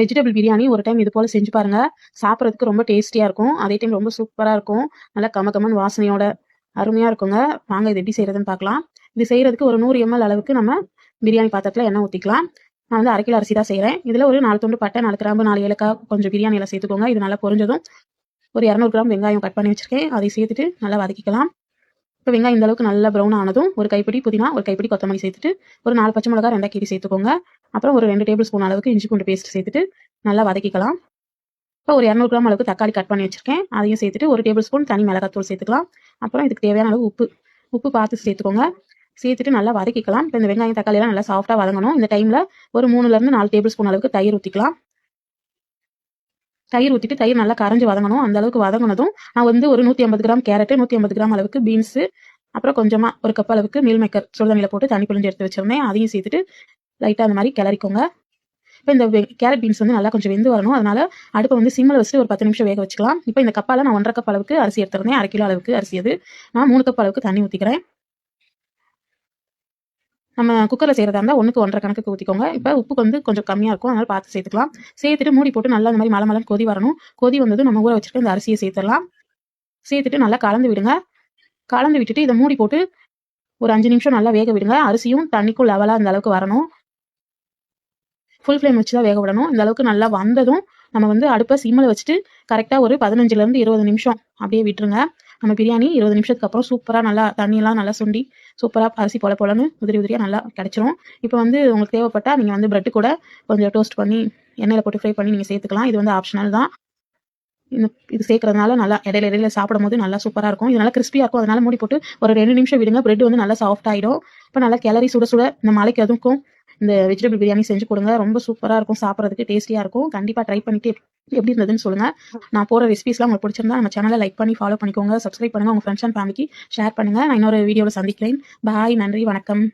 Vegetable biryani ஒரு time இது போல் செஞ்சு பாருங்க. சாப்பிட்றதுக்கு ரொம்ப டேஸ்டியாக இருக்கும். அதே டைம் ரொம்ப சூப்பராக இருக்கும். நல்லா கம கமன்னு வாசனையோட அருமையாக இருக்குங்க. வாங்க இது எப்படி செய்கிறதுன்னு பார்க்கலாம். இது செய்கிறதுக்கு ஒரு நூறு எம்எல் அளவுக்கு நம்ம பிரியாணி பாத்திரத்தில் எண்ணெய் ஊற்றிக்கலாம் நான் வந்து அரை கிலோ அரிசி தான் செய்கிறேன் இதில் ஒரு நாலு துண்டு பட்டை நாலு கிராம்பு நாலு ஏலக்காய் கொஞ்சம் பிரியாணியில் சேர்த்துக்கோங்க. இது நல்லா பொரிஞ்சதும் ஒரு இரநூறு கிராம் வெங்காயம் கட் பண்ணி வச்சுருக்கேன். அதை சேர்த்துட்டு நல்லா வதக்கிக்கலாம். இப்போ வெங்காயம் இந்த அளவுக்கு நல்லா ப்ரௌன் ஆனதும் ஒரு கைப்பிடி புதினா ஒரு கைப்பிடி கொத்தமல்லி சேர்த்துட்டு ஒரு நாலு பச்சை மிளகா ரெண்டா கீரி சேர்த்துக்கோங்க. அப்புறம் ஒரு ரெண்டு டேபிள் ஸ்பூன் அளவுக்கு இஞ்சி பூண்டு பேஸ்ட் சேர்த்துட்டு நல்லா வதக்கிக்கலாம். இப்போ ஒரு இரநூறு கிராம் அளவுக்கு தக்காளி கட் பண்ணி வச்சிருக்கேன். அதையும் சேர்த்துட்டு ஒரு டேபிள் ஸ்பூன் தனி மிளகாத்தூள் சேர்த்துக்கலாம். அப்புறம் இதுக்கு தேவையான அளவு உப்பு உப்பு பார்த்து சேர்த்துக்கோங்க. சேர்த்துட்டு நல்லா வதக்கிக்கலாம். இப்போ இந்த வெங்காயம் தக்காளியெல்லாம் நல்லா சாஃப்டாக வதங்கணும். இந்த டைமில் ஒரு மூணுலேருந்து நாலு டேபிள் ஸ்பூன் அளவுக்கு தயிர் ஊற்றிக்கலாம் தயிர் ஊற்றிட்டு தயிர் நல்லா கரைஞ்சி வதங்கணும். அந்த அளவுக்கு வதங்கினதும் நான் வந்து ஒரு நூற்றி ஐம்பது கிராம் கேரட்டு நூற்றி ஐம்பது கிராம் அளவுக்கு பீன்ஸு அப்புறம் கொஞ்சமாக ஒரு கப் அளவுக்கு மீல் மேக்கர் சுடுதண்ணியில் போட்டு தண்ணி பிழிஞ்சு எடுத்து வச்சிருந்தேன். அதையும் சேர்த்துட்டு லைட்டாக அந்த மாதிரி கிளறிக்கோங்க. இப்போ இந்த கேரட் பீன்ஸ் வந்து நல்லா கொஞ்சம் வெந்து வரணும். அதனால அடுப்பை வந்து சிம்மில் வச்சுட்டு ஒரு பத்து நிமிஷம் வேக வச்சுக்கலாம். இப்போ இந்த கப்பால் நான் ஒன்றரை கப் அளவுக்கு அரிசி எடுத்துருந்தேன். அரை கிலோ அளவுக்கு அரிசி அது. நான் மூணு கப் அளவுக்கு தண்ணி ஊற்றிக்கிறேன் நம்ம குக்கரில் செய்கிறதா இருந்தால் ஒன்றுக்கு ஒன்றரை கணக்குக்கு ஊற்றிக்கோங்க இப்போ உப்பு வந்து கொஞ்சம் கம்மியாக இருக்கும். அதனால் பார்த்து சேர்த்துக்கலாம். சேர்த்துட்டு மூடி போட்டு நல்லா அந்த மாதிரி மலை மலம் கொதி வரணும். கொதி வந்தது நம்ம ஊற வச்சுட்டு இந்த அரிசியை சேர்த்துடலாம். சேர்த்துட்டு நல்லா கலந்து விடுங்க. கலந்து விட்டுட்டு இதை மூடி போட்டு ஒரு அஞ்சு நிமிஷம் நல்லா வேக விடுங்க. அரிசியும் தண்ணிக்கும் லெவலாக அந்த அளவுக்கு வரணும். ஃபுல் ஃப்ளேம் வச்சு தான் வேக விடணும். இந்த அளவுக்கு நல்லா வந்ததும் நம்ம வந்து அடுப்பை சிம்மில் வச்சுட்டு கரெக்டாக ஒரு பதினஞ்சுலேருந்து இருபது நிமிஷம் அப்படியே விட்டுருங்க. நம்ம பிரியாணி இருபது நிமிஷத்துக்கு அப்புறம் சூப்பராக நல்லா தண்ணியெல்லாம் நல்லா சுண்டி சூப்பராக அரிசி போல போலன்னு உதிரி உதிரியாக நல்லா கிடச்சிரும். இப்போ வந்து உங்களுக்கு தேவைப்பட்டால் நீங்கள் வந்து பிரெட்டு கூட கொஞ்சம் டோஸ்ட் பண்ணி எண்ணெயில் போட்டு ஃப்ரை பண்ணி நீங்கள் சேர்த்துக்கலாம். இது வந்து ஆப்ஷனல் தான். இந்த இது சேர்க்கறதுனால நல்லா இடையில இடையில சாப்பிடும் போது நல்லா சூப்பராக இருக்கும். இது நல்லா கிறிஸ்பியாக இருக்கும். அதனால மூடி போட்டு ஒரு ரெண்டு நிமிஷம் விடுங்க. பிரெட் வந்து நல்லா சாஃப்ட் ஆகிடும் இப்போ நல்லா கிளறி சுட சுட இந்த மலைக்கு அதுக்கும் இந்த வெஜிடபிள் பிரியாணி செஞ்சு கொடுங்க. ரொம்ப சூப்பராக இருக்கும். சாப்பிட்றதுக்கு டேஸ்டியாக இருக்கும். கண்டிப்பாக ட்ரை பண்ணிட்டு எப்படி இருந்ததுன்னு சொல்லுங்க. நான் போகிற ரெசிபிஸ்லாம் உங்களுக்கு பிடிச்சிருந்தா நம்ம சேனலை லைக் பண்ணி ஃபாலோ பண்ணிக்கோங்க. சப்ஸ்கிரைப் பண்ணுங்கள் உங்கள் ஃப்ரெண்ட்ஸ் அண்ட் ஃபேமிலிக்கு ஷேர் பண்ணுங்கள் நான் இன்னொரு வீடியோவில் சந்திக்கிறேன். பாய் நன்றி. வணக்கம்.